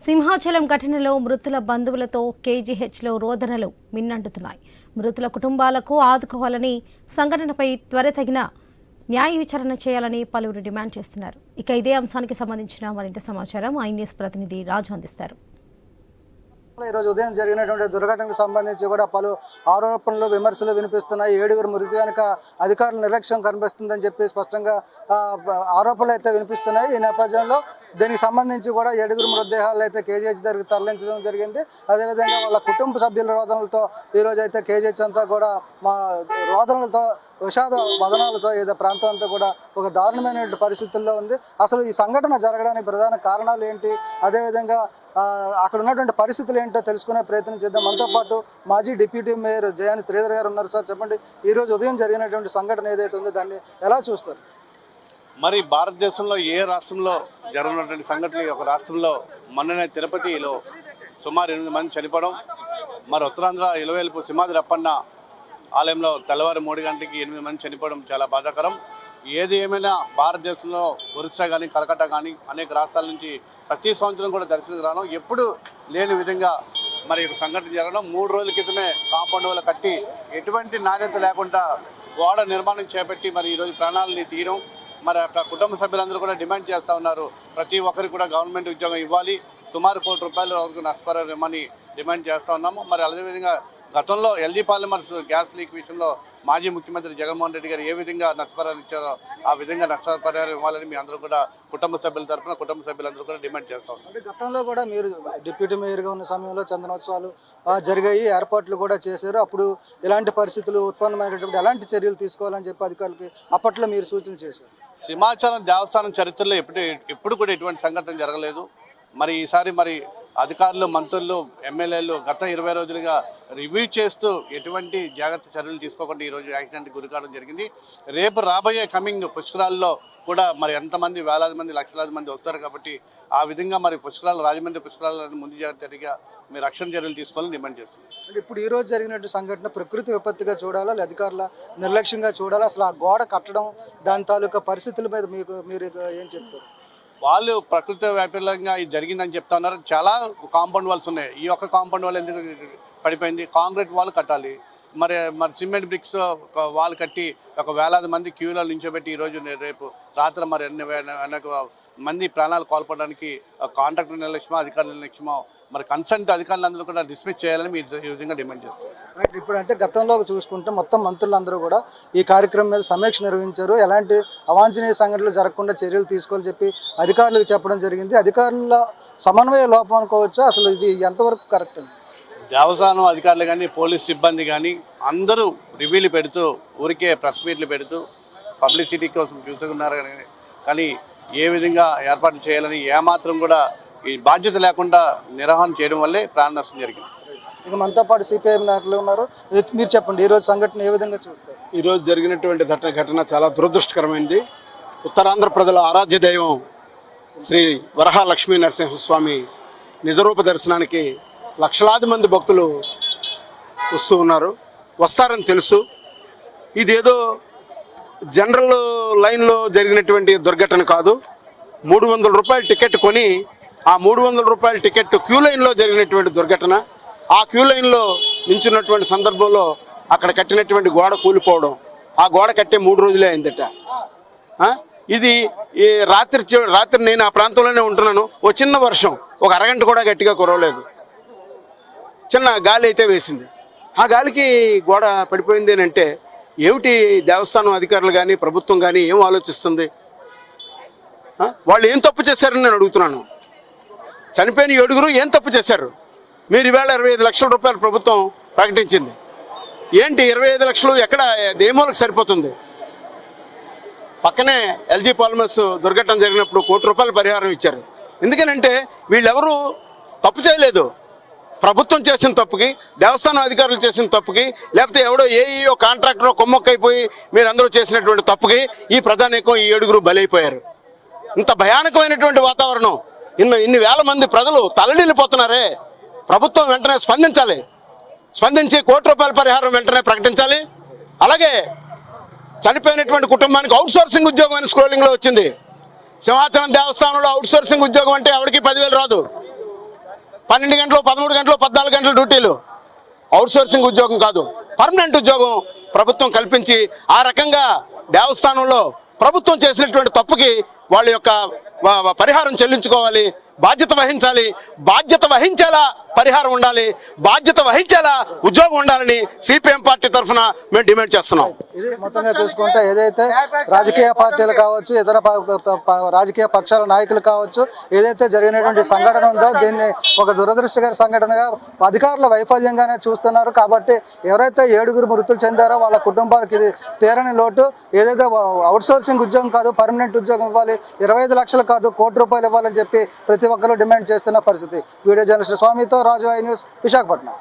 సింహాచలం ఘటనలో మృతుల బంధువులతో కేజీహెచ్లో రోదనలు మిన్నంటున్నాయి మృతుల కుటుంబాలకు ఆదుకోవాలని సంఘటనపై త్వరితగిన న్యాయ విచారణ చేయాలని పలువురు డిమాండ్ చేస్తున్నారు. ఇక ఇదే అంశానికి సంబంధించిన మరింత సమాచారం ఐ న్యూస్ ప్రతినిధి రాజు అందిస్తారు. ఈ రోజు ఉదయం జరిగినటువంటి దుర్ఘటనకు సంబంధించి కూడా పలు ఆరోపణలు విమర్శలు వినిపిస్తున్నాయి. ఏడుగురు మృతి వెనుక అధికారుల నిర్లక్ష్యం కనిపిస్తుందని చెప్పి స్పష్టంగా ఆరోపణలు అయితే వినిపిస్తున్నాయి. ఈ నేపథ్యంలో దీనికి సంబంధించి కూడా ఏడుగురు మృతదేహాలు అయితే కేజీహెచ్ దగ్గరికి తరలించడం జరిగింది. అదేవిధంగా వాళ్ళ కుటుంబ సభ్యుల రోదనలతో ఈరోజు అయితే కేజీహెచ్ అంతా కూడా మా రోదనలతో విషాద వదనాలతో ఏదో ప్రాంతం అంతా కూడా ఒక దారుణమైనటువంటి పరిస్థితుల్లో ఉంది. అసలు ఈ సంఘటన జరగడానికి ప్రధాన కారణాలు ఏంటి? అదేవిధంగా అక్కడ ఉన్నటువంటి పరిస్థితులు ఏంటో తెలుసుకునే ప్రయత్నం చేద్దాం. మనతో పాటు మాజీ డిప్యూటీ మేయర్ జయాని శ్రీధర్ గారు ఉన్నారు సార్. చెప్పండి ఈరోజు ఉదయం జరిగినటువంటి సంఘటన ఏదైతే ఉందో దాన్ని ఎలా చూస్తారు? మరి భారతదేశంలో ఏ రాష్ట్రంలో జరుగుతున్నటువంటి సంఘటనలు ఒక రాష్ట్రంలో మొన్ననే తిరుపతిలో సుమారు ఎనిమిది మంది చనిపోవడం మరి ఉత్తరాంధ్ర ఇలవేలుపు సింహాద్రి అప్పన్న ఆలయంలో తెల్లవారు మూడు గంటలకి ఎనిమిది మంది చనిపోవడం చాలా బాధాకరం. ఏది ఏమైనా భారతదేశంలో ఒరిస్సా కానీ కలకత్తా కానీ అనేక రాష్ట్రాల నుంచి ప్రతి సంవత్సరం కూడా దర్శనం రావడం ఎప్పుడు లేని విధంగా మరి ఒక సంఘటన జరగడం మూడు రోజుల క్రితమే కాంపౌండ్ వల్ల కట్టి ఎటువంటి నాణ్యత లేకుండా గోడ నిర్మాణం చేపట్టి మరి ఈరోజు ప్రాణాలని తీయడం. మరి యొక్క కుటుంబ సభ్యులందరూ కూడా డిమాండ్ చేస్తూ ఉన్నారు. ప్రతి ఒక్కరికి కూడా గవర్నమెంట్ ఉద్యోగం ఇవ్వాలి. సుమారు కోటి రూపాయలు వరకు నష్టపరమని డిమాండ్ చేస్తూ ఉన్నాము. మరి అదేవిధంగా గతంలో ఎల్జీ పాలిమర్స్ గ్యాస్ లీక్ విషయంలో మాజీ ముఖ్యమంత్రి జగన్మోహన్ రెడ్డి గారు ఏ విధంగా నష్టపరిహారం ఇచ్చారో ఆ విధంగా నష్టపరిహారం ఇవ్వాలని మీ అందరూ కూడా కుటుంబ సభ్యుల తరఫున కుటుంబ సభ్యులందరూ కూడా డిమాండ్ చేస్తూ గతంలో కూడా మీరు డిప్యూటీ మేయర్గా ఉన్న సమయంలో చందనోత్సవాలు జరిగాయి ఏర్పాట్లు కూడా చేశారు. అప్పుడు ఇలాంటి పరిస్థితులు ఉత్పన్నమైనటువంటి ఎలాంటి చర్యలు తీసుకోవాలని చెప్పి అధికారులకి అప్పట్లో మీరు సూచన చేశారు? సింహాచలం దేవస్థానం చరిత్రలో ఎప్పుడు ఎప్పుడు కూడా ఎటువంటి సంఘటన జరగలేదు. మరి ఈసారి మరి అధికారులు మంత్రులు ఎమ్మెల్యేలు గత ఇరవై రోజులుగా రివ్యూ చేస్తూ ఎటువంటి జాగ్రత్త చర్యలు తీసుకోకుండా ఈరోజు యాక్సిడెంట్ గురి కావడం జరిగింది. రేపు రాబోయే కమింగ్ పుష్కరాల్లో కూడా మరి ఎంతమంది వేలాది మంది లక్షలాది మంది వస్తారు కాబట్టి ఆ విధంగా మరి పుష్కరాలు రాజమండ్రి పుష్కరాలను ముందు జాగ్రత్తగా మీరు రక్షణ చర్యలు తీసుకోవాలని డిమాండ్ చేస్తుంది అంటే ఇప్పుడు ఈ రోజు జరిగినట్టు సంఘటన ప్రకృతి విపత్తుగా చూడాలా లేదా అధికారుల నిర్లక్ష్యంగా చూడాలా? అసలు ఆ గోడ కట్టడం దాని తాలూకా పరిస్థితుల మీద మీకు మీరు ఏం చెప్తారు? వాళ్ళు ప్రకృతి వ్యాప్తంగా ఇది జరిగిందని చెప్తా ఉన్నారు. చాలా కాంపౌండ్ వాల్స్ ఉన్నాయి. ఈ ఒక్క కాంపౌండ్ వాల్ ఎందుకు పడిపోయింది? కాంక్రీట్ వాల్ కట్టాలి. మరి మరి సిమెంట్ బ్రిక్స్ ఒక వాల్ కట్టి ఒక వేలాది మంది క్యూలో నించోబెట్టి ఈరోజు రేపు రాత్రి మరి ఎన్ని వెనక మంది ప్రాణాలు కోల్పోవడానికి కాంట్రాక్టర్ నిర్లక్ష్యమో అధికారుల నిర్లక్ష్యమో మరి కన్సల్ట్ అధికారులందరూ కూడా డిస్మిస్ చేయాలని మీరు ఈ విధంగా డిమాండ్ చేస్తారు రైట్ ఇప్పుడు అంటే గతంలో చూసుకుంటే మొత్తం మంత్రులందరూ కూడా ఈ కార్యక్రమం మీద సమీక్ష నిర్వహించారు. ఎలాంటి అవాంఛనీయ సంఘటనలు జరగకుండా చర్యలు తీసుకోవాలని చెప్పి అధికారులకు చెప్పడం జరిగింది. అధికారుల సమన్వయ లోపం అనుకోవచ్చు? అసలు ఇది ఎంతవరకు కరెక్ట్ దేవస్థానం అధికారులు కానీ పోలీస్ సిబ్బంది కానీ అందరూ రివ్యూలు పెడుతూ ఊరికే ప్రెస్ మీట్లు పెడుతూ పబ్లిసిటీ కోసం చూస్తున్నారు కానీ కానీ ఏ విధంగా ఏర్పాటు చేయాలని ఏమాత్రం కూడా ఈ బాధ్యత లేకుండా నిర్వహణ చేయడం వల్లే ప్రాణ నష్టం జరిగింది. ఇక మనతో పాటు సిపిఐఎం నాయకులు ఉన్నారు. మీరు చెప్పండి ఈ రోజు సంఘటన ఏ విధంగా చూస్తారు? ఈరోజు జరిగినటువంటి ఘటన ఘటన చాలా దురదృష్టకరమైంది. ఉత్తరాంధ్ర ప్రజల ఆరాధ్య దైవం శ్రీ వరహ లక్ష్మీ నరసింహస్వామి నిజరూప దర్శనానికి లక్షలాది మంది భక్తులు వస్తూ ఉన్నారు. వస్తారని తెలుసు. ఇదేదో జనరల్ లైన్లో జరిగినటువంటి దుర్ఘటన కాదు. మూడు వందల రూపాయల టికెట్ కొని ఆ మూడు వందల రూపాయల టికెట్ క్యూ లైన్లో జరిగినటువంటి దుర్ఘటన. ఆ క్యూ లైన్లో నించున్నటువంటి సందర్భంలో అక్కడ కట్టినటువంటి గోడ కూలిపోవడం. ఆ గోడ కట్టే మూడు రోజులే అయిందట. ఇది ఈ రాత్రి రాత్రి నేను ఆ ప్రాంతంలోనే ఉంటున్నాను. ఓ చిన్న వర్షం. ఒక అరగంట కూడా గట్టిగా కురవలేదు. చిన్న గాలి అయితే వేసింది. ఆ గాలికి గోడ పడిపోయింది అంటే ఏమిటి దేవస్థానం అధికారులు కానీ ప్రభుత్వం కానీ ఏం ఆలోచిస్తుంది? వాళ్ళు ఏం తప్పు చేశారని నేను అడుగుతున్నాను. చనిపోయిన ఏడుగురు ఏం తప్పు చేశారు? మీరు ఈవేళ ఇరవై ఐదు లక్షల రూపాయలు ప్రభుత్వం ప్రకటించింది. ఏంటి ఇరవై ఐదు లక్షలు ఎక్కడ దేమూలకు సరిపోతుంది? పక్కనే ఎల్జీ పాలిమర్స్ దుర్ఘటన జరిగినప్పుడు కోటి రూపాయల పరిహారం ఇచ్చారు. ఎందుకనంటే వీళ్ళెవరూ తప్పు చేయలేదు. ప్రభుత్వం చేసిన తప్పుకి దేవస్థానం అధికారులు చేసిన తప్పుకి లేకపోతే ఎవడో ఏఈఓ కాంట్రాక్టర్ కొమ్మక్కైపోయి మీరందరూ చేసినటువంటి తప్పుకి ఈ ప్రధానికం ఈ ఏడుగురు బలైపోయారు. ఇంత భయానకమైనటువంటి వాతావరణం. ఇన్ని ఇన్ని వేల మంది ప్రజలు తలడిల్లిపోతున్నారే. ప్రభుత్వం వెంటనే స్పందించాలి. స్పందించి కోటి రూపాయల పరిహారం వెంటనే ప్రకటించాలి. అలాగే చనిపోయినటువంటి కుటుంబానికి అవుట్ సోర్సింగ్ ఉద్యోగం అని స్క్రోలింగ్లో వచ్చింది. సింహాచలం దేవస్థానంలో అవుట్ సోర్సింగ్ ఉద్యోగం అంటే ఎవరికి పదివేలు రాదు. పన్నెండు గంటలు పదమూడు గంటలు పద్నాలుగు గంటల డ్యూటీలు. అవుట్సోర్సింగ్ ఉద్యోగం కాదు. పర్మనెంట్ ఉద్యోగం ప్రభుత్వం కల్పించి ఆ రకంగా దేవస్థానంలో ప్రభుత్వం చేసినటువంటి తప్పుకి వాళ్ళ యొక్క పరిహారం చెల్లించుకోవాలి బాధ్యత వహించాలి. బాధ్యత వహించేలా పరిహారం ఉండాలి బాధ్యత వహించేలా ఉద్యోగం ఉండాలని సిపిఎం పార్టీ తరఫున మేము డిమాండ్ చేస్తున్నాం. ఇది మొత్తంగా చూసుకుంటే ఏదైతే రాజకీయ పార్టీలు కావచ్చు ఇతర రాజకీయ పక్షాల నాయకులు కావచ్చు ఏదైతే జరిగినటువంటి సంఘటన ఉందో దీన్ని ఒక దురదృష్టకర సంఘటనగా అధికారుల వైఫల్యంగానే చూస్తున్నారు. కాబట్టి ఎవరైతే ఏడుగురు మృతులు చెందారో వాళ్ళ కుటుంబాలకు ఇది తీరని లోటు. ఏదైతే అవుట్ సోర్సింగ్ ఉద్యోగం కాదు పర్మనెంట్ ఉద్యోగం ఇవ్వాలి ఇరవై ఐదు లక్షలు కాదు కోటి రూపాయలు ఇవ్వాలని చెప్పి ప్రతి ఒక్కరు డిమాండ్ చేస్తున్న పరిస్థితి. వీడియో జర్నలిస్ట్ స్వామితో రాజు ఐ న్యూస్ విశాఖపట్నం